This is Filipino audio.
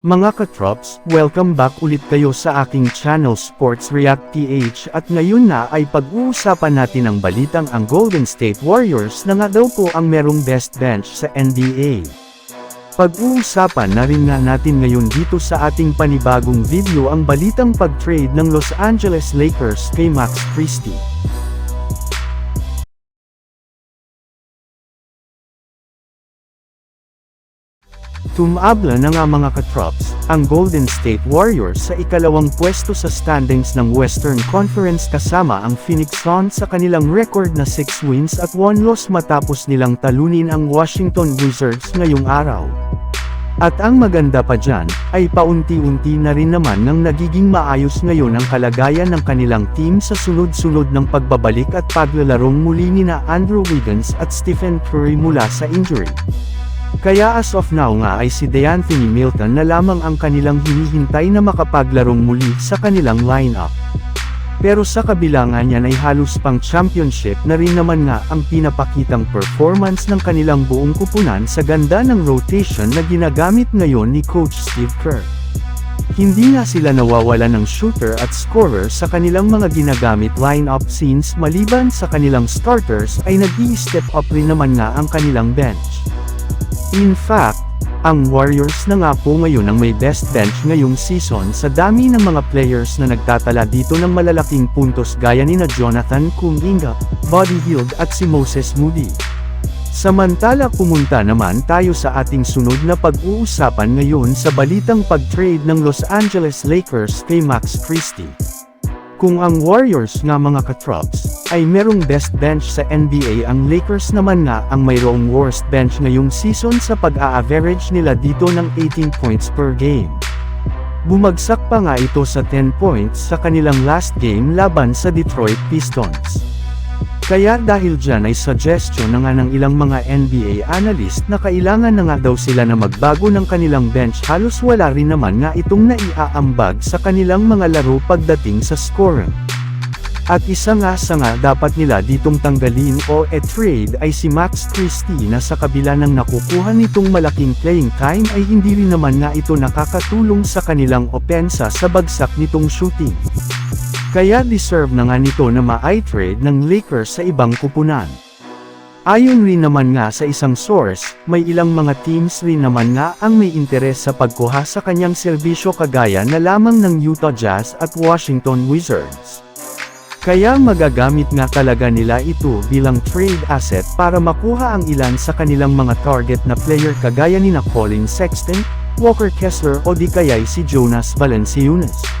Mga katrops, welcome back ulit kayo sa aking channel Sports React PH at ngayon na ay pag-uusapan natin ang balitang ang Golden State Warriors na nga daw po ang merong best bench sa NBA. Pag-uusapan na rin nga natin ngayon dito sa ating panibagong video ang balitang pag-trade ng Los Angeles Lakers kay Max Christie. Tumabla na nga mga katrops, ang Golden State Warriors sa ikalawang pwesto sa standings ng Western Conference kasama ang Phoenix Suns sa kanilang record na 6 wins at 1 loss matapos nilang talunin ang Washington Wizards ngayong araw. At ang maganda pa dyan, ay paunti-unti na rin naman ng nagiging maayos ngayon ang kalagayan ng kanilang team sa sunod-sunod ng pagbabalik at paglalarong muli ni na Andrew Wiggins at Stephen Curry mula sa injury. Kaya as of now nga ay si DeAnthony Milton na lamang ang kanilang hinihintay na makapaglarong muli sa kanilang lineup. Pero sa kabila nga niyan ay halos pang championship na rin naman nga ang pinapakitang performance ng kanilang buong kupunan sa ganda ng rotation na ginagamit ngayon ni Coach Steve Kerr. Hindi nga sila nawawala ng shooter at scorer sa kanilang mga ginagamit lineup since maliban sa kanilang starters ay nag step up rin naman nga ang kanilang bench. In fact, ang Warriors na nga po ngayon ang may best bench ngayong season sa dami ng mga players na nagtatala dito ng malalaking puntos gaya ni na Jonathan Kuminga, Buddy Hield at si Moses Moody. Samantala pumunta naman tayo sa ating sunod na pag-uusapan ngayon sa balitang pag-trade ng Los Angeles Lakers kay Max Christie. Kung ang Warriors nga mga katrops, ay merong best bench sa NBA ang Lakers naman nga ang mayroong worst bench ngayong season sa pag-a-average nila dito ng 18 points per game. Bumagsak pa nga ito sa 10 points sa kanilang last game laban sa Detroit Pistons. Kaya dahil dyan ay suggestion na nga ng ilang mga NBA analyst na kailangan na nga daw sila na magbago ng kanilang bench halos wala rin naman nga itong naiaambag sa kanilang mga laro pagdating sa scoring. At isa nga sa nga dapat nila ditong tanggalin o e-trade ay si Max Christie na sa kabila ng nakukuha nitong malaking playing time ay hindi rin naman nga ito nakakatulong sa kanilang opensa sa bagsak nitong shooting. Kaya deserve na nga nito na ma-trade ng Lakers sa ibang kupunan. Ayon rin naman nga sa isang source, may ilang mga teams rin naman nga ang may interes sa pagkuha sa kanyang serbisyo kagaya na lamang ng Utah Jazz at Washington Wizards. Kaya magagamit nga talaga nila ito bilang trade asset para makuha ang ilan sa kanilang mga target na player kagaya ni na Colin Sexton, Walker Kessler o di kaya'y si Jonas Valanciunas.